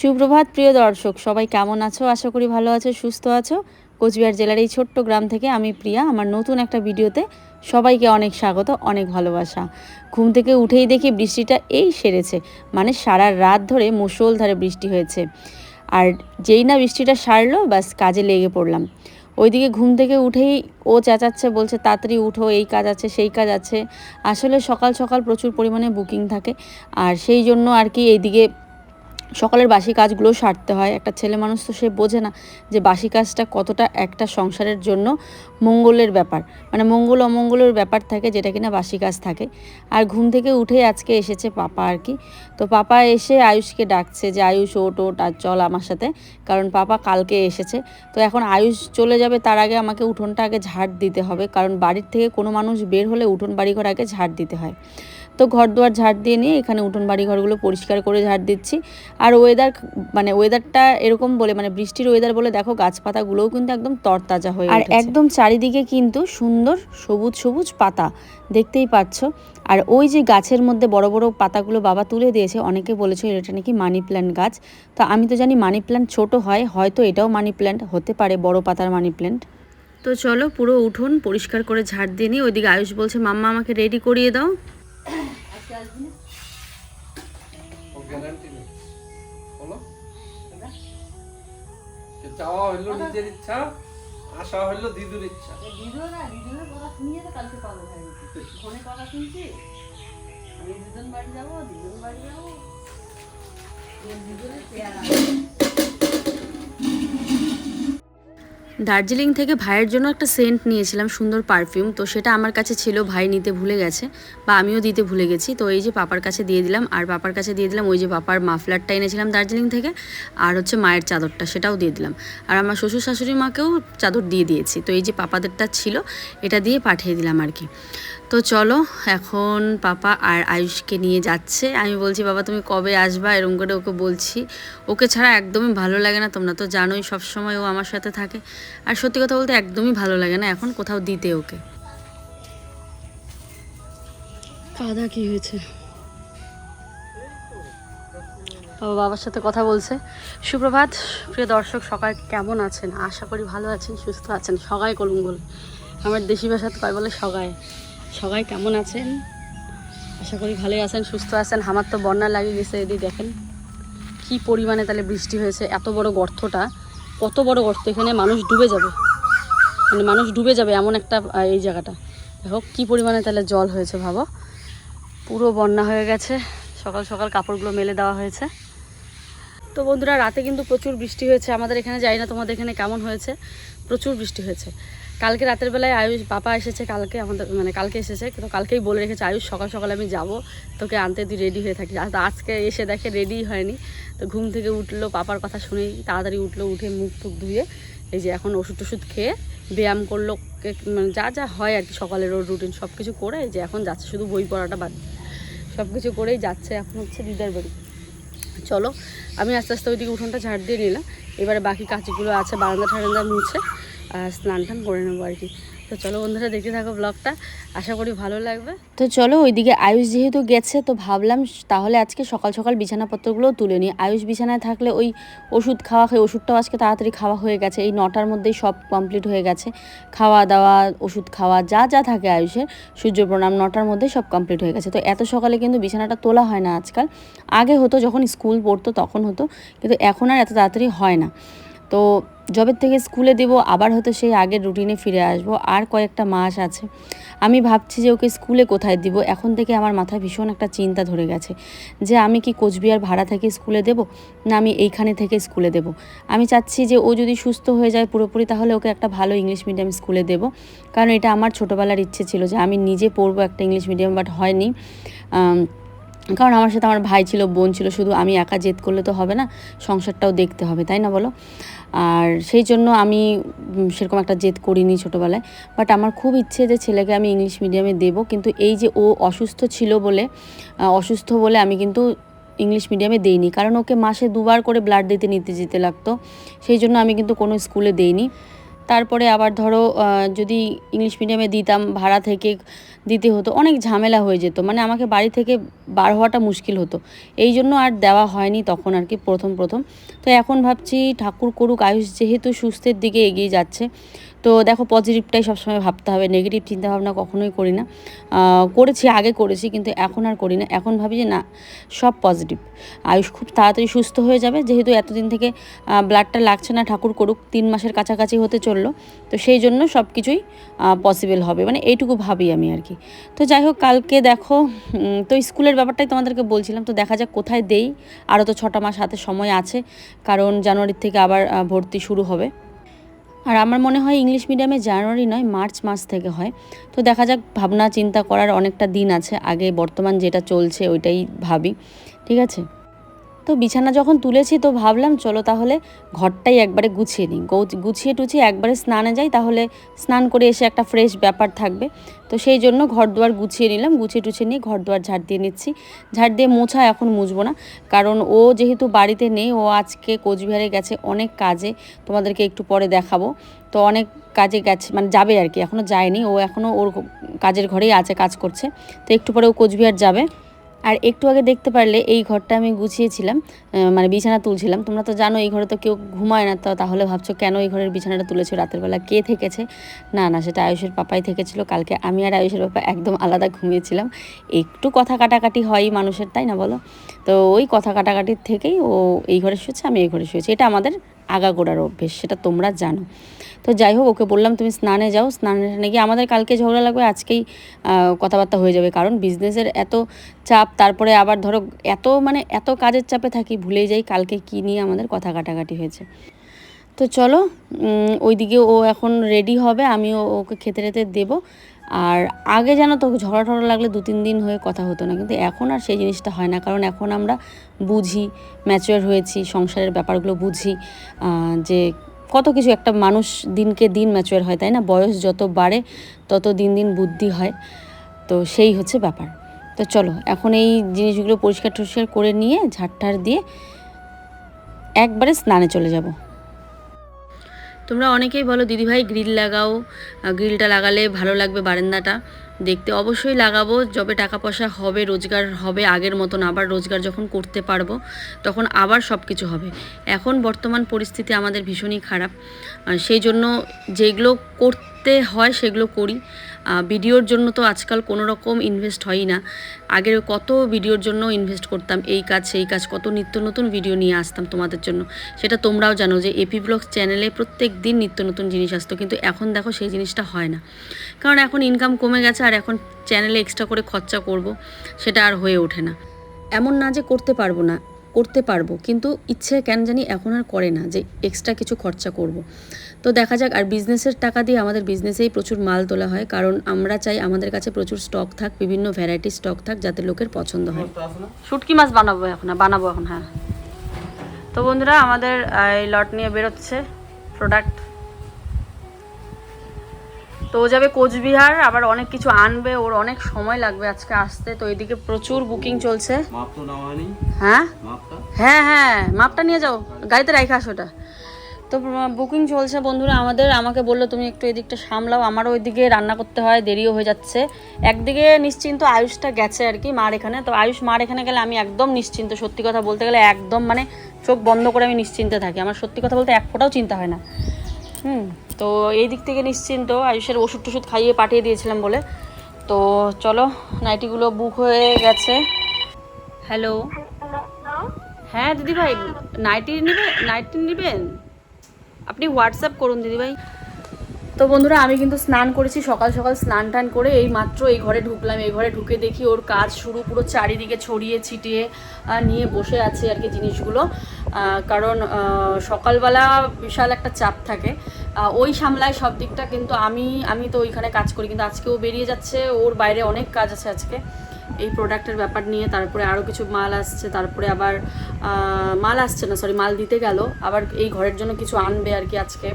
সুপ্রভাত, প্রিয় দর্শক, সবাই কেমন আছো? আশা করি ভালো আছো, সুস্থ আছো। কোচবিহার জেলার এই ছোট্ট গ্রাম থেকে আমি প্রিয়া। আমার নতুন একটা ভিডিওতে সবাইকে অনেক স্বাগত, অনেক ভালোবাসা। ঘুম থেকে উঠেই দেখি বৃষ্টিটা এই সেরেছে মানে সারা রাত ধরে মুষলধারে বৃষ্টি হয়েছে। আর যেই না বৃষ্টিটা সারলো, ব্যাস কাজে লেগে পড়লাম। ওইদিকে ঘুম থেকে উঠেই ও চেঁচাচ্ছে, বলছে, তাড়াতাড়ি উঠো, এই কাজ আছে, সেই কাজ আছে। আসলে সকাল সকাল প্রচুর পরিমাণে বুকিং থাকে। আর সেই জন্য আর কি এইদিকে সকালের বাসি কাজগুলো সারতে হয়। একটা ছেলে মানুষ তো সে বোঝে না যে বাসি কাজটা কতটা একটা সংসারের জন্য মঙ্গলের ব্যাপার। মানে মঙ্গল অমঙ্গলের ব্যাপার থাকে যেটা কিনা বাসি কাজ থাকে। আর ঘুম থেকে উঠে আজকে এসেছে পাপা আর কি। তো পাপা এসে আয়ুষকে ডাকছে যে, আয়ুষ ওট ওট আর চল আমার সাথে। কারণ পাপা কালকে এসেছে। তো এখন আয়ুষ চলে যাবে তার আগে আমাকে উঠোনটা আগে ঝাড় দিতে হবে। কারণ বাড়ির থেকে কোনো মানুষ বের হলে উঠোন বাড়িঘর আগে ঝাড় দিতে হয়। তো ঘর দুয়ার ঝাড় দিয়ে নিয়ে এখানে উঠোন বাড়ি ঘরগুলো পরিষ্কার করে ঝাড় দিচ্ছি। আর ওয়েদার মানে ওয়েদারটা এরকম বলে মানে বৃষ্টির ওয়েদার বলে দেখো গাছপাতাগুলোও কিন্তু একদম তরতাজা হয়ে আর একদম চারিদিকে কিন্তু সুন্দর সবুজ সবুজ পাতা দেখতেই পাচ্ছ। আর ওই যে গাছের মধ্যে বড় বড় পাতাগুলো বাবা তুলে দিয়েছে অনেকে বলেছে এটা নাকি মানি প্ল্যান্ট গাছ। তো আমি তো জানি মানি প্ল্যান্ট ছোট হয় হয়তো এটাও মানি প্ল্যান্ট হতে পারে বড় পাতার মানি প্ল্যান্ট তো চলো পুরো উঠোন পরিষ্কার করে ঝাড় দিয়ে নিই ওইদিকে আয়ুষ বলছে মাম্মা আমাকে রেডি করিয়ে দাও। ও গ্যারান্টি নেই বলো চাওয়া হইল নিজের ইচ্ছা আশা হইল দিদুর ইচ্ছা দিদিও না দিদির কথা শুনিয়ে তো কালকে হয়ে গেছি ফোনে কথা শুনছি আমি দুজন বাড়ি যাব দুজন বাড়ি যাব দুজনের পেয়ারা দার্জিলিং থেকে ভাইয়ের জন্য একটা সেন্ট নিয়েছিলাম, সুন্দর পারফিউম। তো সেটা আমার কাছে ছিল, ভাই নিতে ভুলে গেছে, বা আমিও দিতে ভুলে গেছি। তো এই যে পাপার কাছে দিয়ে দিলাম, আর পাপার কাছে দিয়ে দিলাম ওই যে পাপার মাফলারটা এনেছিলাম দার্জিলিং থেকে, আর হচ্ছে মায়ের চাদরটা, সেটাও দিয়ে দিলাম। আর আমার শ্বশুর শাশুড়ি মাকেও চাদর দিয়ে দিয়েছি। তো এই যে পাপাদেরটা ছিল, এটা দিয়ে পাঠিয়ে দিলাম আর কি। তো চলো এখন পাপা আর আয়ুষকে নিয়ে যাচ্ছে। আমি বলছি বাবা তুমি কবে আসবা? এরকম করে ওকে বলছি। ওকে ছাড়া একদমই ভালো লাগে না তোমরা তো জানোই সব সময় ও আমার সাথে থাকে। আর সত্যি কথা বলতে একদমই ভালো লাগে না এখন কোথাও দিতে ওকে। কাদা কি হয়েছে? বাবা বাবার সাথে কথা বলছে। সুপ্রভাত প্রিয় দর্শক সবাই কেমন আছেন? আশা করি ভালো আছেন সুস্থ আছেন। সবাই করুন কলুঙ্গল। আমার দেশি ভাষাতে কয় বলে? সবাই সবাই কেমন আছেন? আশা করি ভালোই আছেন, সুস্থ আছেন। আমার তো বন্যা লাগিয়ে গেছে এদিকে দেখেন। কি পরিমাণে তাহলে বৃষ্টি হয়েছে, এত বড় গর্তটা, কত বড় গর্ত, এখানে মানুষ ডুবে যাবে। মানে মানুষ ডুবে যাবে এমন একটা এই জায়গাটা। দেখো, কি পরিমাণে তাহলে জল হয়েছে, ভাবো। পুরো বন্যা হয়ে গেছে, সকাল সকাল কাপড়গুলো মেলে দেওয়া হয়েছে। তো বন্ধুরা, রাতে কিন্তু প্রচুর বৃষ্টি হয়েছে। আমাদের এখানে যাই না তোমাদের এখানে কেমন হয়েছে, প্রচুর বৃষ্টি হয়েছে। কালকে রাতের বেলায় আয়ুষ পাপা এসেছে কালকে, আমাদের মানে কালকে এসেছে কিন্তু কালকেই বলে রেখেছে, আয়ুষ, সকাল সকাল আমি যাব, তোকে আনতে তুই রেডি হয়ে আর আজকে এসে দেখে রেডি হয়নি, তো ঘুম থেকে উঠল, পাপার কথা শুনেই তাড়াতাড়ি উঠল, উঠে মুখ টুক ধুয়ে, এই যে এখন ওষুধ টষুধ খেয়ে ব্যায়াম করল মানে যা যা হয় আর কি, সকালের ওর রুটিন সব কিছু করে যে এখন যাচ্ছে, শুধু বই পড়াটা বাদ সব কিছু করেই যাচ্ছে, এখন হচ্ছে দিদার বাড়ি। চলো, আমি আস্তে আস্তে ওইদিকে উঠোনটা ঝাড় দিয়ে নিলাম, এবারে বাকি কাজগুলো আছে বারান্দা ঠারান্দা মুছে স্নান টান করে নেব আর কি। তো চলো বন্ধুরা, দেখতে থাকো ব্লগটা আশা করি ভালো লাগবে। তো চলো, ওইদিকে আয়ুষ যেহেতু গেছে, তো ভাবলাম তাহলে আজকে সকাল সকাল বিছানাপত্রগুলোও তুলে নিই। আয়ুষ বিছানায় থাকলে ওই ওষুধ খাওয়া খেয়ে ওষুধটাও আজকে তাড়াতাড়ি খাওয়া হয়ে গেছে। এই নটার মধ্যেই সব কমপ্লিট হয়ে গেছে। খাওয়া দাওয়া, ওষুধ খাওয়া, যা যা থাকে আয়ুষের, সূর্য প্রণাম, নটার মধ্যেই সব কমপ্লিট হয়ে গেছে। তো এত সকালে কিন্তু বিছানাটা তোলা হয় না আজকাল। আগে হতো যখন স্কুল পড়তো, তখন হতো। কিন্তু এখন আর এত তাড়াতাড়ি হয় না। তো জবের থেকে স্কুলে দেবো, আবার হয়তো সেই আগের রুটিনে ফিরে আসব। আর কয়েকটা মাস আছে। আমি ভাবছি যে ওকে স্কুলে কোথায় দিব? এখন থেকে আমার মাথায় ভীষণ একটা চিন্তা ধরে গেছে যে আমি কি কোচবিহার ভাড়া থেকে স্কুলে দেব, না আমি এইখানে থেকে স্কুলে দেব? আমি চাচ্ছি যে ও যদি সুস্থ হয়ে যায় পুরোপুরি, তাহলে ওকে একটা ভালো ইংলিশ মিডিয়াম স্কুলে দেব। কারণ এটা আমার ছোটোবেলার ইচ্ছে ছিল যে আমি নিজে পড়ব একটা ইংলিশ মিডিয়াম বাট হয়নি। কারণ আমার সাথে আমার ভাই ছিল, বোন ছিল, শুধু আমি একা জেদ করলে তো হবে না, সংসারটাও দেখতে হবে, তাই না বলো? আর সেই জন্য আমি সেরকম একটা জেদ করিনি ছোটোবেলায়। বাট আমার খুব ইচ্ছে যে ছেলেকে আমি ইংলিশ মিডিয়ামে দেবো, কিন্তু এই যে ও অসুস্থ ছিল বলে অসুস্থ বলে আমি কিন্তু ইংলিশ মিডিয়ামে দেইনি। কারণ ওকে মাসে দুবার করে ব্লাড দিতে, নিতে যেতে লাগতো। সেই জন্য আমি কিন্তু কোনো স্কুলে দেইনি। তারপরে আবার ধরো যদি ইংলিশ মিডিয়ামে দিতাম, ভাড়া থেকে দিতে হতো, অনেক ঝামেলা হয়ে যেত। মানে আমাকে বাড়ি থেকে বার হওয়াটা মুশকিল হতো। এই জন্য আর দেওয়া হয়নি তখন আর কি, প্রথম প্রথম। তো এখন ভাবছি ঠাকুর করুক, আয়ুষ যেহেতু সুস্থের দিকে এগিয়ে যাচ্ছে তো দেখো পজিটিভটাই সবসময় ভাবতে হবে নেগেটিভ চিন্তাভাবনা কখনোই করি না। করেছি, আগে করেছি, কিন্তু এখন আর করি না। এখন ভাবি যে না, সব পজিটিভ আয়ুষ খুব তাড়াতাড়ি সুস্থ হয়ে যাবে, যেহেতু এতদিন থেকে ব্লাডটা লাগছে না, ঠাকুর করুক, তিন মাসের কাছাকাছি হতে চলল। তো সেই জন্য সব কিছুই পসিবল হবে। মানে এইটুকু ভাবি আমি আর কি। তো যাই হোক, কালকে দেখো তো স্কুলের ব্যাপারটাই তোমাদেরকে বলছিলাম, তো দেখা যাক কোথায় দেই। আরও তো ছটা মাস হাতে সময় আছে, কারণ জানুয়ারির থেকে আবার ভর্তি শুরু হবে। আর আমার মনে হয় ইংলিশ মিডিয়ামে জানুয়ারি নয়, মার্চ মাস থেকে হয়। তো দেখা যাক, ভাবনা, চিন্তা করার অনেকটা দিন আছে। আগে বর্তমান যেটা চলছে, ওইটাই ভাবি। ঠিক আছে? তো বিছানা যখন তুলেছি তো ভাবলাম, চলো তাহলে ঘরটাই একবারে গুছিয়ে নিই। গুছিয়ে টুছিয়ে একবারে স্নানে যাই, তাহলে স্নান করে এসে একটা ফ্রেশ ব্যাপার থাকবে। তো সেই জন্য ঘর দুয়ার গুছিয়ে নিলাম, গুছিয়ে টুছিয়ে নিয়ে ঘর দুয়ার ঝাড় দিয়ে নিচ্ছি। ঝাড় দিয়ে মোছা এখন মুছবো না, কারণ ও যেহেতু বাড়িতে নেই, ও আজকে কোচবিহারে গেছে অনেক কাজে, তোমাদেরকে একটু পরে দেখাবো। তো অনেক কাজে গেছে মানে যাবে আর কি এখনও যায়নি, ও এখনও ওর কাজের ঘরেই আছে, কাজ করছে। তো একটু পরে ও কোচবিহার যাবে। আর একটু আগে দেখতে পারলে এই ঘরটা আমি গুছিয়েছিলাম মানে বিছানা তুলছিলাম। তোমরা তো জানো এই ঘরে তো কেউ ঘুমায় না, তো তাহলে ভাবছ কেন এই ঘরের বিছানাটা তুলেছো? রাতের বেলা কে থেকেছে? না না, সেটা আয়ুষের পাপাই থেকেছিল। কালকে আমি আর আয়ুষের পাপা একদম আলাদা ঘুমিয়েছিলাম। একটু কথা কাটাকাটি হয় মানুষের, তাই না বলো? তো ওই কথা কাটাকাটির থেকেই ও এই ঘরে শুয়েছে, আমি এই ঘরে শুয়েছি। এটা আমাদের আগাগোড়ার অভ্যেস, সেটা তোমরা জানো। তো যাই হোক ওকে বললাম তুমি স্নানে যাও। স্নানে নাকি আমাদের কালকে ঝগড়া লাগবে আজকেই কথাবার্তা হয়ে যাবে। কারণ বিজনেসের এত চাপ তারপরে আবার ধরো এত মানে এত কাজের চাপে থাকি ভুলেই যাই কালকে কী নিয়ে আমাদের কথা কাটাকাটি হয়েছে। তো চলো উম, ওইদিকে ও এখন রেডি হবে আমিও ওকে খেতে টেতে দেবো। আর আগে যেন তো ঝগড়া টগড়া লাগলে দু তিন দিন হয়ে কথা হতো না। কিন্তু এখন আর সেই জিনিসটা হয় না। কারণ এখন আমরা বুঝি ম্যাচিওর হয়েছি সংসারের ব্যাপারগুলো বুঝি যে কত কিছু একটা মানুষ দিনকে দিন ম্যাচুয়ার হয়, তাই না? বয়স যত বাড়ে, তত দিন দিন বুদ্ধি হয়। তো সেই হচ্ছে ব্যাপার। তো চলো, এখন এই জিনিসগুলো পরিষ্কার টরিষ্কার করে নিয়ে ঝাড়টার দিয়ে একবারে স্নানে চলে যাব। তোমরা অনেকেই বলো, দিদিভাই, গ্রিল লাগাও। গ্রিলটা লাগালে ভালো লাগবে বারান্দাটা। দেখতে অবশ্যই লাগাবো, যবে টাকা পয়সা হবে, রোজগার হবে, আগের মতন আবার রোজগার যখন করতে পারব, তখন আবার সব কিছু হবে। এখন বর্তমান পরিস্থিতি আমাদের ভীষণই খারাপ। সেই জন্য যেগুলো করতে হয় সেগুলো করি। ভিডিওর জন্য তো আজকাল কোনো রকম ইনভেস্ট হয়ই না। আগের কত ভিডিওর জন্য ইনভেস্ট করতাম, এই কাজ, সেই কাজ, কত নিত্য নতুন ভিডিও নিয়ে আসতাম তোমাদের জন্য। সেটা তোমরাও জানো যে এপি ব্লগস চ্যানেলে প্রত্যেক দিন নিত্য নতুন জিনিস আসতো, কিন্তু এখন দেখো সেই জিনিসটা হয় না। কারণ এখন ইনকাম কমে গেছে আর এখন চ্যানেলে এক্সট্রা করে খরচা করব, সেটা আর হয়ে ওঠে না। এমন না যে করতে পারব না। করতে পারব, কিন্তু ইচ্ছে কেন জানি এখন আর করে না যে এক্সট্রা কিছু খরচা করব। তো দেখা যাক, আর বিজনেসের টাকা দিয়ে আমাদের বিজনেসেই প্রচুর মাল তোলা হয়, কারণ আমরা চাই আমাদের কাছে প্রচুর স্টক থাক, বিভিন্ন ভ্যারাইটি স্টক থাক, যাতে লোকের পছন্দ হয়। শুটকি মাছ বানাবো এখন বানাবো এখন হ্যাঁ। তো বন্ধুরা, আমাদের এই লট নিয়ে বেরোচ্ছে প্রোডাক্ট তো ও যাবে কোচবিহার আবার অনেক কিছু আনবে ওর অনেক সময় লাগবে আজকে আসতে তো এদিকে প্রচুর বুকিং চলছে। হ্যাঁ? হ্যাঁ হ্যাঁ মাপটা নিয়ে যাও গাড়িতে রাখে আসো ওটা। তো বুকিং চলছে বন্ধুরা আমাদের আমাকে বলল তুমি একটু এদিকটা সামলাও আমারও ওইদিকে রান্না করতে হয় দেরিও হয়ে যাচ্ছে। একদিকে নিশ্চিন্ত আয়ুষটা গেছে আর কি মার এখানে তো আয়ুষ মার এখানে গেলে আমি একদম নিশ্চিন্ত সত্যি কথা বলতে গেলে একদম মানে চোখ বন্ধ করে আমি নিশ্চিন্তে থাকি। আমার সত্যি কথা বলতে এক ফোঁটাও চিন্তা হয় না। হুম। তো এই দিক থেকে নিশ্চিন্ত। আয়ুষের ওষুধ টষুধ খাইয়ে পাঠিয়ে দিয়েছিলাম বলে। তো চলো, নাইটিগুলো বুক হয়ে গেছে। হ্যালো হ্যাঁ দিদিভাই, নাইটি নেবে, নাইটি নেবেন? আপনি হোয়াটসঅ্যাপ করুন দিদিভাই। তো বন্ধুরা, আমি কিন্তু স্নান করেছি, সকাল সকাল স্নান টান করে এই মাত্র এই ঘরে ঢুকলাম। এই ঘরে ঢুকে দেখি ওর কাজ শুরু, পুরো চারিদিকে ছড়িয়ে ছিটিয়ে নিয়ে বসে আছে আর কি জিনিসগুলো। কারণ সকালবেলা বিশাল একটা চাপ থাকে। ওই সামলায় সব দিকটা, কিন্তু আমি আমি তো ওইখানে কাজ করি, কিন্তু আজকে ও বেরিয়ে যাচ্ছে, ওর বাইরে অনেক কাজ আছে আজকে। এই প্রোডাক্টের ব্যাপার নিয়ে, তারপরে আরও কিছু মাল আসছে, তারপরে আবার মাল আসছে না সরি মাল দিতে গেল, আবার এই ঘরের জন্য কিছু আনবে আর কি আজকে।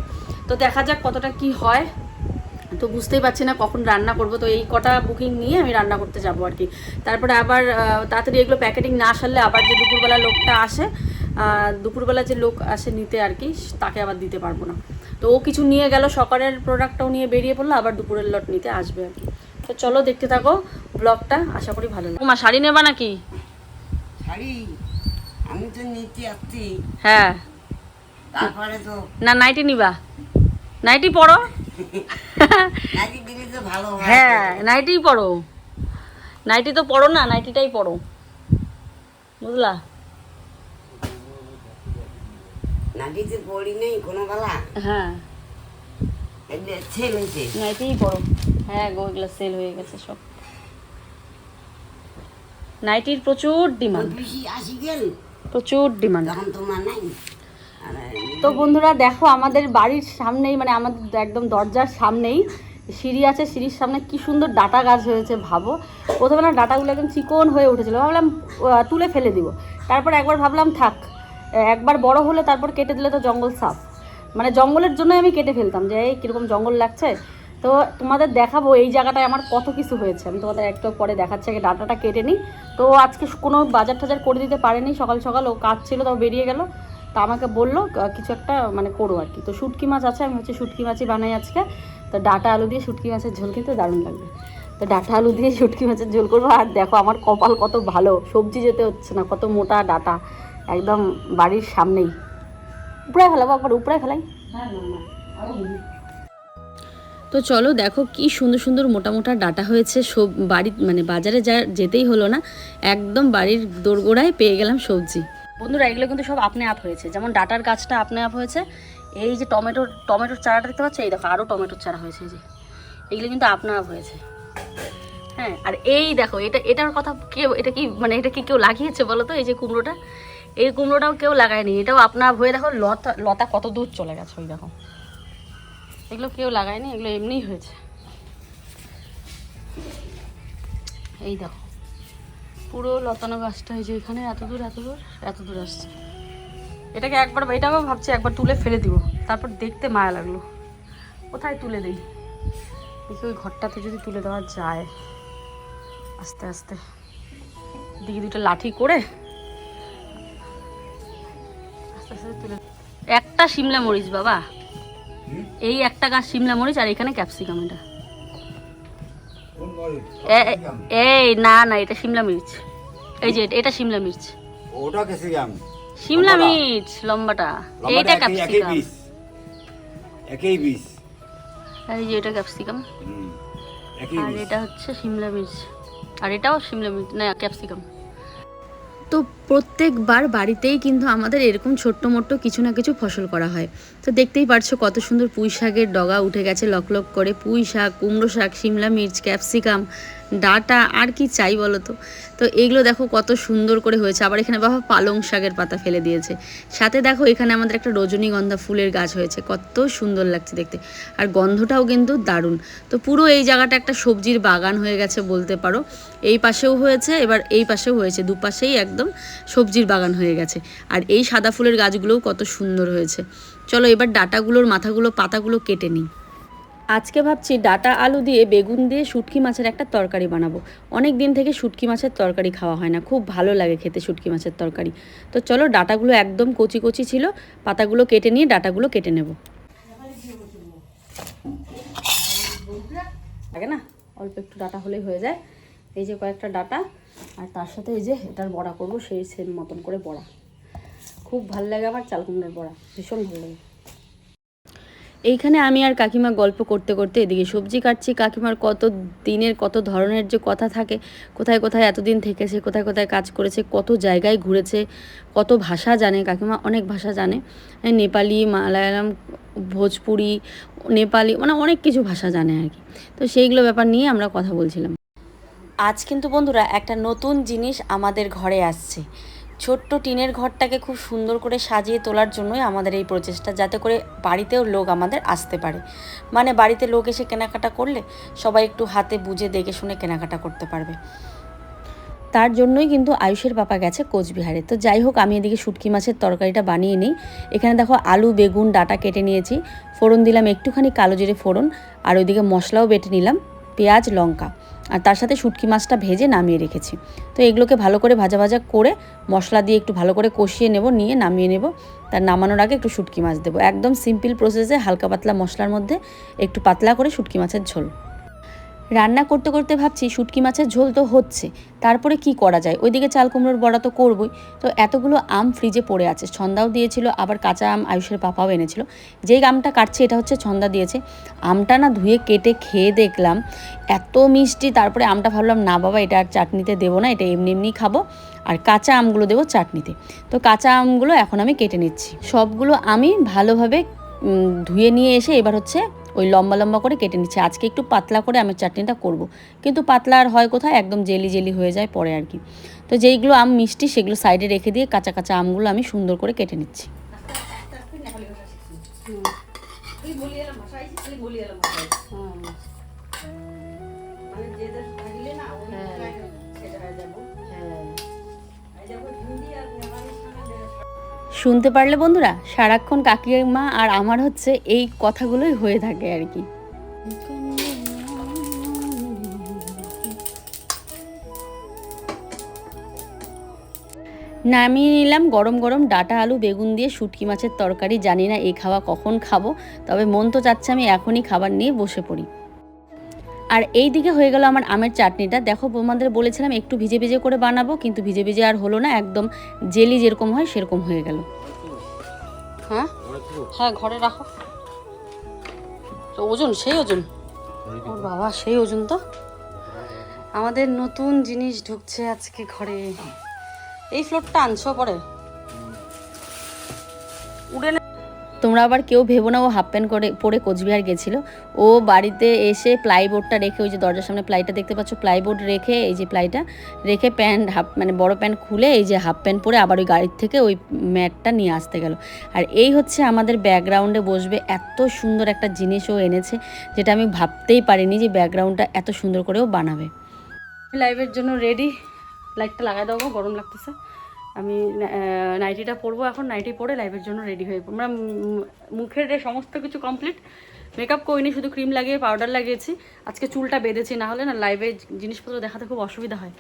তো দেখা যাক কতটা কি হয়। তো বুঝতেই পারছি না কখন রান্না করব, তো এই কটা বুকিং নিয়ে আমি রান্না করতে যাব আর কি। তারপরে আবার তাড়াতাড়ি এগুলো প্যাকেটিং না সারলে আবার যে দুপুরবেলা লোকটা আসে দুপুরবেলা যে লোক আসে নিতে আর কি, তাকে আবার দিতে পারব না। তো ও কিছু নিয়ে গেল সকালের প্রোডাক্টটাও নিয়ে বেরিয়ে পড়ল আবার দুপুরের লট নিতে আসবে আর কি। তো চলো দেখতে থাকো ব্লগটা আশা করি ভালো লাগে মা শাড়ি নেবা নাকি? শাড়ি? আমি তো নিতে আসছি। হ্যাঁ। তারপরে তো না নাইটি নিবা। নাইটি পরো। নাকি দিলে তো ভালো হয়। হ্যাঁ নাইটিই পরো। নাইটি তো পরো না নাইটিটাই পরো। বুঝলা? নাটিতে পড়ি নেই কোনো বেলা হ্যাঁ ছেল হয়েছে? নাইটিই পরো হ্যাঁ গো এগুলো সেল হয়ে গেছে সব। নাইটির প্রচুর ডিমান্ড আসি গেল। প্রচুর ডিমান্ড তখন তোমার নাই। তো বন্ধুরা দেখো আমাদের বাড়ির সামনেই মানে আমাদের একদম দরজার সামনেই সিঁড়ি আছে। সিঁড়ির সামনে কি সুন্দর ডাটা গাছ হয়েছে ভাবো। প্রথমে না ডাটাগুলো একদম চিকন হয়ে উঠেছিল। ভাবলাম তুলে ফেলে দিব। তারপর একবার ভাবলাম থাক। একবার বড় হলে তারপর কেটে দিলে তো জঙ্গল সাফ। মানে জঙ্গলের জন্যই আমি কেটে ফেলতাম যে, এই কীরকম জঙ্গল লাগছে? তো তোমাদের দেখাবো এই জায়গাটায় আমার কত কিছু হয়েছে। আমি তোমাদের একটু পরে দেখাচ্ছি, আগে ডাটাটা কেটে নিই। তো আজকে কোনো বাজার টাজার করে দিতে পারেনি, সকাল সকাল ও কাজ ছিল, তাও বেরিয়ে গেল। তা আমাকে বলল কিছু একটা মানে করো আর কি। তো শুটকি মাছ আছে, আমি হচ্ছে শুটকি মাছই বানাই আজকে। তো ডাটা আলু দিয়ে শুটকি মাছের ঝোল খেতে দারুণ লাগবে। তো ডাটা আলু দিয়ে শুটকি মাছের ঝোল করব। আর দেখো আমার কপাল কত ভালো, সবজি যেতে হচ্ছে না, কত মোটা ডাটা। একদম বাড়ির সামনেই। উপরে ফেলাবো একবার উপরে ফেলাই। তো চলো দেখো কি সুন্দর সুন্দর মোটা মোটা ডাটা হয়েছে। সব বাড়ি মানে বাজারে যা যেতেই হলো না, একদম বাড়ির দোরগোড়ায় পেয়ে গেলাম সবজি। বন্ধুরা, এগুলো কিন্তু সব আপনি আপ হয়েছে। যেমন ডাটার গাছটা আপনি আপ হয়েছে, এই যে টমেটোর টমেটোর চারাটা দেখতে পাচ্ছ? এই দেখো আরও টমেটোর চারা হয়েছে যে। এগুলো কিন্তু আপনা আপ হয়েছে। হ্যাঁ আর এই দেখো, এটা, এটার কথা কেউ, এটা কি মানে এটা কি কেউ লাগিয়েছে বলো তো? এই যে কুমড়োটা। এই কুমড়োটাও কেউ লাগায়নি, এটাও আপনার আপ হয়ে দেখো, লতা লতা কত দূর চলে গেছে ওই দেখো। এগুলো কেউ লাগায়নি, এগুলো এমনিই হয়েছে। এই দেখো, পুরো লতানো গাছটা হয়েছে এখানে, এত দূর এত দূর এত দূর আসছে। এটাকে একবার এটাও ভাবছি একবার তুলে ফেলে দিব, তারপর দেখতে মায়া লাগল। কোথায় তুলে দিই? দেখি ওই ঘরটাতে যদি তুলে দেওয়া যায়। আস্তে আস্তে। দিকে দুটো লাঠি করে তুলে একটা শিমলা মরিচ বাবা। এই একটা গাছ শিমলা মরিচ আর এখানে ক্যাপসিকাম এটা। এই না না এটা শিমলা মির্চ। এই যে এটা- শিমলা মির্চ। ওটা কেসে গাম শিমলা লম্বাটা? মির্চ লম্বাটা। এইটা একই ক্যাপসিকাম। পিস একই পিস এই যে এটা ক্যাপসিকাম। আর এটা হচ্ছে শিমলা মির্চ। আর এটাও শিমলা মির্চ না ক্যাপসিকাম। তো প্রত্যেকবার বাড়িতেই কিন্তু আমাদের এরকম ছোট্ট মোট্ট কিছু না কিছু ফসল করা হয়। তো দেখতেই পারছ কত সুন্দর পুঁই শাকের ডগা উঠে গেছে লক লক করে। পুঁই শাক, কুমড়ো শাক, শিমলা মির্চ, ক্যাপসিকাম, ডাটা, আর কি চাই বলো তো? তো এইগুলো দেখো কত সুন্দর করে হয়েছে। আবার এখানে বাবা পালং শাকের পাতা ফেলে দিয়েছে। সাথে দেখো এখানে আমাদের একটা রজনীগন্ধা ফুলের গাছ হয়েছে। কত সুন্দর লাগছে দেখতে। আর গন্ধটাও কিন্তু দারুণ। তো পুরো এই জায়গাটা একটা সবজির বাগান হয়ে গেছে বলতে পারো। এই পাশেও হয়েছে, এবার এই পাশেও হয়েছে। দুপাশেই একদম সবজির বাগান হয়ে গেছে। আর এই সাদা ফুলের গাছগুলোও কত সুন্দর হয়েছে। চলো এবার ডাটাগুলোর মাথাগুলো, পাতাগুলো কেটে নিই। আজকে ভাবছি ডাটা আলু দিয়ে বেগুন দিয়ে শুটকি মাছের একটা তরকারি বানাবো। অনেক দিন থেকে শুটকি মাছের তরকারি খাওয়া হয় না। খুব ভালো লাগে খেতে শুটকি মাছের তরকারি। তো চলো ডাটাগুলো একদম কচি কচি ছিল, পাতাগুলো কেটে নিয়ে ডাটাগুলো কেটে নেব। লাগে না, অল্প একটু ডাটা হলেই হয়ে যায়। এই যে কয়েকটা ডাটা, আর তার সাথে এই যে এটার বড়া করব, সেই সেম মতন করে বড়া। খুব ভালো লাগে আমার চাল কুমড়োর বড়া, ভীষণ ভালো লাগে। এইখানে আমি আর কাকিমা গল্প করতে করতে এদিকে সবজি কাটছি। কাকিমার কত দিনের, কত ধরনের যে কথা থাকে, কোথায় কোথায় এতদিন থেকেছে, কোথায় কোথায় কাজ করেছে, কত জায়গায় ঘুরেছে, কত ভাষা জানে, কাকিমা অনেক ভাষা জানে। নেপালি, মালায়ালাম, ভোজপুরি, নেপালি মানে অনেক কিছু ভাষা জানে আর কি। তো সেইগুলো ব্যাপার নিয়ে আমরা কথা বলছিলাম। আজ কিন্তু বন্ধুরা একটা নতুন জিনিস আমাদের ঘরে আসছে। ছোট্ট টিনের ঘরটাকে খুব সুন্দর করে সাজিয়ে তোলার জন্যই আমাদের এই প্রচেষ্টা, যাতে করে বাড়িতেও লোক আমাদের আসতে পারে। মানে বাড়িতে লোক এসে কেনাকাটা করলে সবাই একটু হাতে বুঝে দেখে শুনে কেনাকাটা করতে পারবে। তার জন্যই কিন্তু আয়ুষের পাপা গেছে কোচবিহারে। তো যাই হোক, আমি এদিকে শুটকি মাছের তরকারিটা বানিয়ে নিই। এখানে দেখো আলু, বেগুন, ডাটা কেটে নিয়েছি। ফোড়ন দিলাম একটুখানি কালো জিরে ফোড়ন, আর ওইদিকে মশলাও বেটে নিলাম, পেঁয়াজ, লঙ্কা। আর তার সাথে শুটকি মাছটা ভেজে নামিয়ে রেখেছি। তো এগুলোকে ভালো করে ভাজা ভাজা করে মশলা দিয়ে একটু ভালো করে কষিয়ে নেব, নিয়ে নামিয়ে নেব। তার নামানোর আগে একটু শুটকি মাছ দেবো। একদম সিম্পল প্রসেসে হালকা পাতলা মশলার মধ্যে একটু পাতলা করে শুটকি মাছের ঝোল। রান্না করতে করতে ভাবছি শুটকি মাছের ঝোল তো হচ্ছে। তারপরে কি করা যায়? ওইদিকে চাল কুমড়োর বড়া তো করবই। তো এতগুলো আম ফ্রিজে পড়ে আছে। ছন্দাও দিয়েছিল, আবার কাঁচা আম আয়ুষের পাপাও এনেছিল। যেই আমটা কাটছে এটা হচ্ছে ছন্দা দিয়েছে। আমটা না ধুয়ে কেটে খেয়ে দেখলাম, এত মিষ্টি। তারপরে আমটা ভাবলাম, না বাবা, এটা আর চাটনিতে দেবো না, এটা এমনি এমনি খাব। আর কাঁচা আমগুলো দেবো চাটনিতে। তো কাঁচা আমগুলো এখন আমি কেটে নিচ্ছি। সবগুলো আমি ভালোভাবে ধুয়ে নিয়ে এসে এবার হচ্ছে ওই লম্বা লম্বা করে কেটে নিচ্ছি আজকে একটু পাতলা করে আমি চাটনিটা করব। কিন্তু পাতলা আর হয় কোথায় একদম জেলি জেলি হয়ে যায় পরে আর কি তো যেইগুলো আম মিষ্টি সেগুলো সাইডে রেখে দিয়ে কাঁচা কাঁচা আমগুলো আমি সুন্দর করে কেটে নিচ্ছি। মানে যে দেশ থাকলে না ওই হ্যাঁ। জায়গায় সেটা হয়ে যাব হ্যাঁ এই যাব শুনতে পারলে বন্ধুরা, সারাক্ষণ কাকিমা আর আমার হচ্ছে এই কথাগুলোই হয়ে থাকে আর কি। নামিয়ে নিলাম গরম গরম ডাটা আলু, বেগুন দিয়ে শুটকি মাছের তরকারি। জানি না এই খাওয়া কখন খাব, তবে মন তো চাচ্ছে আমি এখনই খাবার নিয়ে বসে পড়ি। আর এই দিকে হয়ে গেল আমার আমের চাটনিটা। দেখো বৌমাদের বলেছিলাম একটু ভিজে ভিজে করে বানাবো, কিন্তু ভিজে ভিজে আর হলো না, একদম জেলি যেরকম হয় সেরকম হয়ে গেল। হ্যাঁ? হ্যাঁ ঘরে রাখো। তো ওজন, সেই ওজন। ওর বাবা, সেই ওজন তো। আমাদের নতুন জিনিস ঢুকছে আজকে ঘরে। এই ফ্লোরটা আনছো পরে। উড়ে তোমরা আবার কেউ ভেবো না, ও হাফ প্যান্ট করে, পরে কোচবিহার গেছিল। ও বাড়িতে এসে প্লাইবোর্ডটা রেখে, ওই যে দরজার সামনে প্লাইটা দেখতে পাচ্ছ প্লাইবোর্ড রেখে, এই যে প্লাইটা রেখে প্যান্ট হাফ মানে বড় প্যান্ট খুলে, এই যে হাফ প্যান্ট পরে আবার ওই গাড়ির থেকে ওই ম্যাটটা নিয়ে আসতে গেল। আর এই হচ্ছে আমাদের ব্যাকগ্রাউন্ডে বসবে, এত সুন্দর একটা জিনিস ও এনেছে, যেটা আমি ভাবতেই পারিনি যে ব্যাকগ্রাউন্ডটা এত সুন্দর করেও বানাবে। লাইভের জন্য রেডি লাইটটা লাগাই দেবো গরম লাগতেছে। আমি নাইটিটা পরবো এখন নাইটি পরে লাইভের জন্য রেডি হয়ে আমরা মুখের যে সমস্ত কিছু কমপ্লিট মেকআপ করিনি, শুধু ক্রিম লাগিয়ে পাউডার লাগিয়েছি। আজকে চুলটা বেঁধেছি, না হলে না লাইভে জিনিসপত্র দেখাতে খুব অসুবিধা হয়।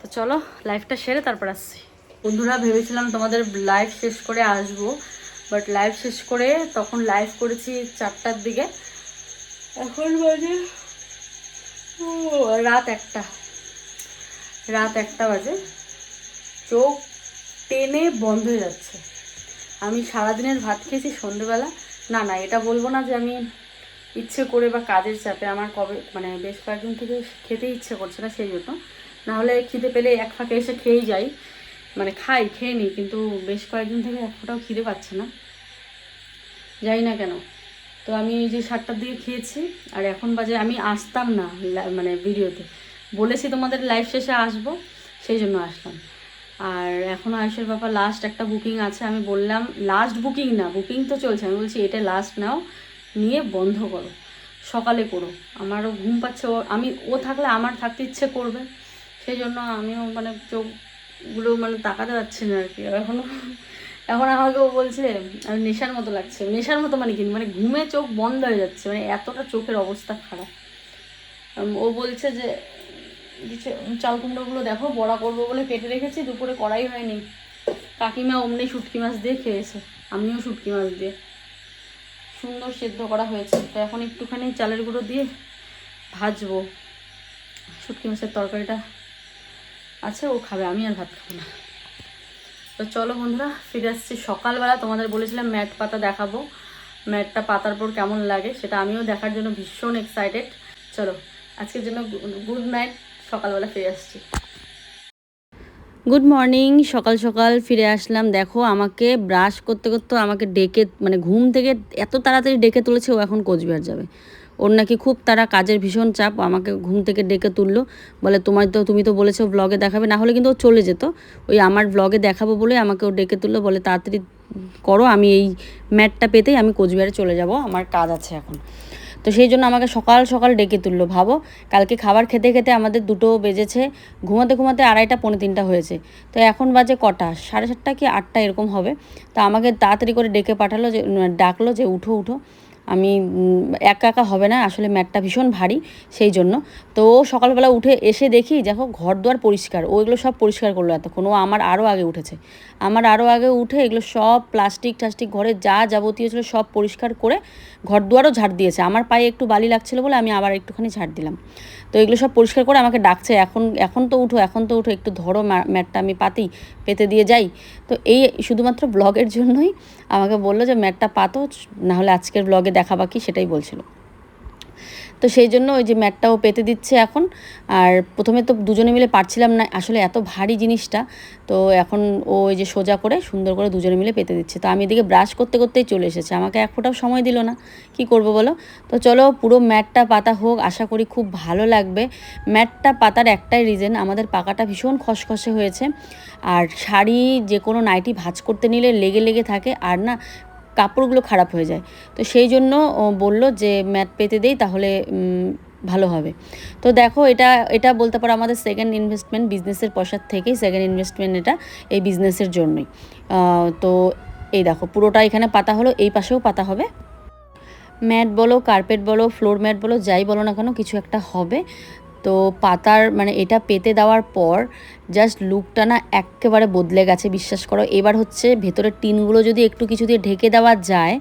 তো চলো লাইভটা সেরে তারপর আসছি। বন্ধুরা, ভেবেছিলাম তোমাদের লাইভ শেষ করে আসব বাট লাইভ শেষ করে তখন লাইভ করেছি চারটার দিকে। এখন বাজে রাত একটা। রাত একটা বাজে। চোখ টেনে বন্ধ হয়ে যাচ্ছে। আমি সারাদিনের ভাত খেয়েছি সন্ধেবেলা। না না, এটা বলব না যে আমি ইচ্ছে করে বা কাজের চাপে আমার কবে মানে বেশ কয়েকদিন থেকে খেতে ইচ্ছে করছে না সেই জন্য। নাহলে খিদে পেলে এক ফাঁকে এসে খেয়েই যাই। মানে খাই, খেয়ে নিই, কিন্তু বেশ কয়েকদিন থেকে এক ফোঁটাও খিদে পাচ্ছে না। যাই না কেন। তো আমি এই যে সাতটার দিকে খেয়েছি, আর এখন বাজে, আমি আসতাম না মানে ভিডিওতে। বলেছি তোমাদের লাইভ শেষে আসব, সেই জন্য আসলাম। আর এখন আয়ুষের ব্যাপার লাস্ট একটা বুকিং আছে, আমি বললাম লাস্ট বুকিং না বুকিং তো চলছে, আমি বলছি এটা লাস্ট নাও, নিয়ে বন্ধ করো, সকালে করো, আমারও ঘুম পাচ্ছে, ও আমি, ও থাকলে আমার থাকতে ইচ্ছে করবে সেই জন্য আমিও মানে চোখগুলো মানে তাকাতে পারছি না আর কি এখনও এখন আমাকে ও বলছে, আর নেশার মতো লাগছে, নেশার মতো মানে কি মানে ঘুমে চোখ বন্ধ হয়ে যাচ্ছে মানে এতটা চোখের অবস্থা খারাপ। ও বলছে যে চাল কুমড়োগুলো দেখো, বড়া করব বলে কেটে রেখেছি, দুপুরে করাই হয়নি। কাকিমা অমনি শুটকি মাছ দিয়ে খেয়েছে, আমিও শুটকি মাছ দিয়ে। সুন্দর সেদ্ধ করা হয়েছে। তো এখন একটুখানি চালের গুঁড়ো দিয়ে ভাজবো। শুটকি মাছের তরকারিটা আছে, ও খাবে, আমি আর ভাত খাব না। তো চলো বন্ধুরা, ফিরে আসছি সকালবেলা। তোমাদের বলেছিলাম ম্যাট পাতা দেখাবো। ম্যাটটা পাতার পর কেমন লাগে, সেটা আমিও দেখার জন্য ভীষণ এক্সাইটেড চলো, আজকের জন্য গুড নাইট সকালবেলা ফিরে আসছি। গুড মর্নিং সকাল সকাল ফিরে আসলাম। দেখো, আমাকে ব্রাশ করতে করতে আমাকে ডেকে মানে ঘুম থেকে এত তাড়াতাড়ি ডেকে তুলেছে, ও এখন কোচবিহার যাবে। ওর নাকি খুব তারা কাজের ভীষণ চাপ আমাকে ঘুম থেকে ডেকে তুললো। বলে, তোমার তো, তুমি তো বলেছ ব্লগে দেখাবে, না হলে কিন্তু ও চলে যেত। ওই আমার ব্লগে দেখাবো বলে আমাকে ও ডেকে তুললো। বলে, তাড়াতাড়ি করো, আমি এই ম্যাটটা পেতেই আমি কোচবিহারে চলে যাব, আমার কাজ আছে এখন। তো সেই জন্য আমাকে সকাল সকাল ডেকে তুললো, ভাবো, কালকে খাবার খেতে খেতে আমাদের দুটো বেজেছে, ঘুমাতে ঘুমাতে আড়াইটা, পৌনে তিনটা হয়েছে। তো এখন বাজে কটা? সাড়ে সাতটা কি আটটা এরকম হবে? তো আমাকে তাড়াতাড়ি করে ডেকে পাঠালো যে ডাকলো যে, উঠো উঠো। আমি একা একা হবে না, আসলে ম্যাটটা ভীষণ ভারী, সেই জন্য। তো সকালবেলা উঠে এসে দেখি, দেখো ঘর দুয়ার পরিষ্কার, ও এগুলো সব পরিষ্কার করল এতক্ষণ, ও আমার আরও আগে উঠেছে। আমার আরও আগে উঠে এগুলো সব প্লাস্টিক টাস্টিক ঘরে যা যাবতীয় ছিল সব পরিষ্কার করে ঘর দুয়ারও ঝাড় দিয়েছে। আমার পায়ে একটু বালি লাগছিল বলে আমি আবার একটুখানি ঝাড় দিলাম। তো এগুলো সব পরিষ্কার করে আমাকে ডাকছে, এখন এখন তো উঠো, এখন তো উঠো, একটু ধরো ম্যাটটা আমি পাতি, পেতে দিয়ে যাই। তো এই শুধুমাত্র ব্লগের জন্যই আমাকে বলল যে, ম্যাটটা পাতো নাহলে আজকের ব্লগে দেখাবা কি? সেটাই বলছিল। তো সেই জন্য ওই যে ম্যাটটাও পেতে দিচ্ছে এখন। আর প্রথমে তো দুজনে মিলে পারছিলাম না, আসলে এত ভারী জিনিসটা। তো এখন ও ওই যে সোজা করে, সুন্দর করে দুজনে মিলে পেতে দিচ্ছে। তো আমি এদিকে ব্রাশ করতে করতেই চলে এসেছে। আমাকে এক ফোঁটাও সময় দিল না। কি করব বলো? তো চলো পুরো ম্যাটটা পাতা হোক, আশা করি খুব ভালো লাগবে। ম্যাটটা পাতার একটাই রিজন আমাদের পাকাটা ভীষণ খসখসে হয়েছে। আর শাড়ি যে কোনো নাইটি ভাঁজ করতে নিলে লেগে লেগে থাকে। আর না কাপড়গুলো খারাপ হয়ে যায়। তো সেই জন্য বলল যে ম্যাট পেতে দেই তাহলে ভালো হবে। তো দেখো এটা এটা বলতে পারো আমাদের সেকেন্ড ইনভেস্টমেন্ট বিজনেসের পয়সার থেকেই সেকেন্ড ইনভেস্টমেন্ট এটা এই বিজনেসের জন্যই। তো এই দেখো পুরোটা এখানে পাতা হলো, এই পাশেও পাতা হবে। ম্যাট বলো, কার্পেট বলো, ফ্লোর ম্যাট বলো, যাই বলো না কেন, কিছু একটা হবে। তো পাতার মানে এটা পেতে দেওয়ার পর জাস্ট লুকটা না একেবারে বদলে গেছে, বিশ্বাস করো। এবার হচ্ছে ভেতরের টিনগুলো যদি একটু কিছু দিয়ে ঢেকে দেওয়া যায়,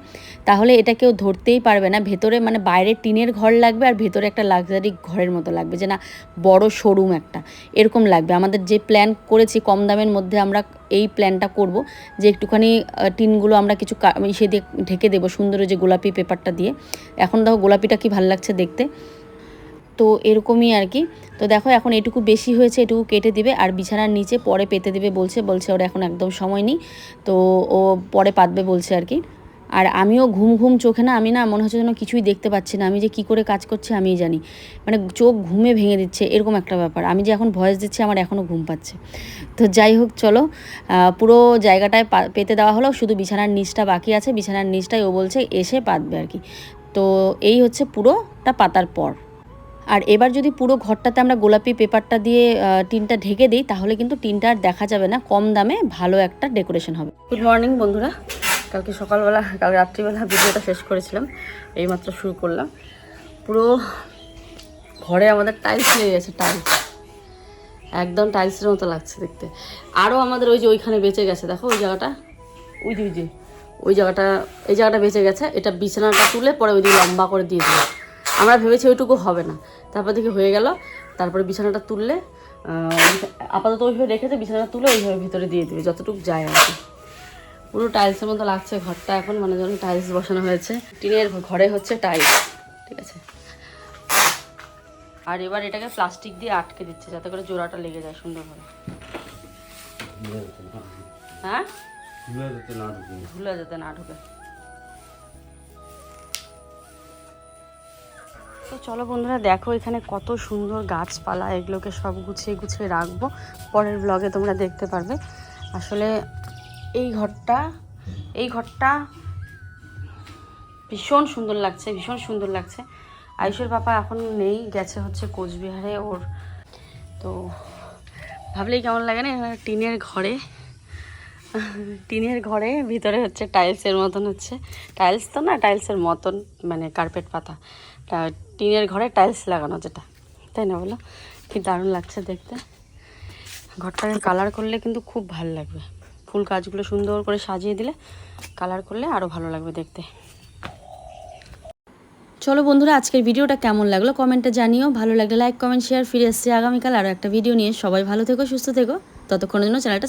তাহলে এটা কেউ ধরতেই পারবে না। ভেতরে মানে বাইরে টিনের ঘর লাগবে আর ভেতরে একটা লাক্সারি ঘরের মতো লাগবে যে না, বড় শোরুম একটা। এরকম লাগবে। আমাদের যে প্ল্যান করেছি কম দামের মধ্যে আমরা এই প্ল্যানটা করব যে একটুখানি টিনগুলো আমরা কিছু ইসে দিয়ে ঢেকে দেবো সুন্দর যে গোলাপি পেপারটা দিয়ে। এখন দেখো গোলাপিটা কি ভালো লাগছে দেখতে। তো এরকমই আর কি। তো দেখো এখন এটুকু বেশি হয়েছে, এটুকু কেটে দিবে আর বিছানার নিচে পরে পেতে দিবে বলছে বলছে ওর এখন একদম সময় নেই। তো ও পরে পাতবে বলছে আর কি। আর আমিও ঘুম ঘুম চোখে না, আমি না মনে হচ্ছে যেন কিছুই দেখতে পাচ্ছি না। আমি যে কি করে কাজ করছি আমিই জানি। মানে চোখ ঘুমে ভেঙে দিচ্ছে, এরকম একটা ব্যাপার। আমি যে এখন ভয়েস দিচ্ছি, আমার এখনও ঘুম পাচ্ছে। তো যাই হোক, চলো। পুরো জায়গাটায় পেতে দেওয়া হলো, শুধু বিছানার নিচটা বাকি আছে। বিছানার নিচটাই ও বলছে এসে পাতবে আর কি। তো এই হচ্ছে পুরোটা পাতার পর। আর এবার যদি পুরো ঘরটাতে আমরা গোলাপি পেপারটা দিয়ে টিনটা ঢেকে দিই, তাহলে কিন্তু টিনটা আর দেখা যাবে না। কম দামে ভালো একটা ডেকোরেশন হবে। গুড মর্নিং বন্ধুরা। কালকে সকালবেলা, কাল রাত্রিবেলা ভিডিওটা শেষ করেছিলাম। এইমাত্র শুরু করলাম। পুরো ঘরে আমাদের টাইলস লেগে গেছে টাইলস একদম টাইলসের মতো লাগছে দেখতে। আরও আমাদের ওই যে ওইখানে বেঁচে গেছে, দেখো ওই জায়গাটা? ওই যে ওই যে, ওই জায়গাটা, এই জায়গাটা বেঁচে গেছে। এটা বিছানাটা তুলে পরে ওই দিকে লম্বা করে দিয়ে দেবো আমরা ভেবেছি ওইটুকু হবে না। তারপর দেখি হয়ে গেল। তারপরে বিছানাটা তুললে আপাতত ওইভাবে রেখেছে বিছানাটা তুলে ওইভাবে ভিতরে দিয়ে দেবে যতটুকু যায় আর কি। পুরো টাইলসের মতো লাগছে ঘরটা এখন মানে যেন টাইলস বসানো হয়েছে। টিনের ঘরে হচ্ছে টাইলস ঠিক আছে। আর এবার এটাকে প্লাস্টিক দিয়ে আটকে দিচ্ছে যাতে করে জোড়াটা লেগে যায় সুন্দর করে হ্যাঁ? ভুলে যাতে না ঢুকে। তো চলো বন্ধুরা, দেখো এখানে কত সুন্দর গাছপালা, এগুলোকে সব গুছিয়ে গুছিয়ে রাখব। পরের ব্লগে তোমরা দেখতে পারবে। আসলে এই ঘরটা এই ঘরটা ভীষণ সুন্দর লাগছে, ভীষণ সুন্দর লাগছে। আয়ুষের পাপা এখন নেই, গেছে হচ্ছে কোচবিহারে ওর। তো ভাবলেই কেমন লাগে না টিনের ঘরে টিনের ঘরে ভিতরে হচ্ছে টাইলসের মতন হচ্ছে। টাইলস তো না টাইলসের মতন মানে কার্পেট পাতা। টিনের ঘরে টাইলস লাগানো যেটা। তাই না বলো? কি দারুণ লাগছে দেখতে। ঘরটাকে কালার করলে কিন্তু খুব ভালো লাগবে। ফুল কাজগুলো সুন্দর করে সাজিয়ে দিলে কালার করলে আরও ভালো লাগবে দেখতে। চলো বন্ধুরা, আজকের ভিডিওটা কেমন লাগল কমেন্টে জানিও। ভালো লাগলে লাইক কমেন্ট শেয়ার ফিরে এসছি আগামীকাল আরও একটা ভিডিও নিয়ে। সবাই ভালো থেকো, সুস্থ থেকো। ততক্ষণের জন্য চ্যানেলটা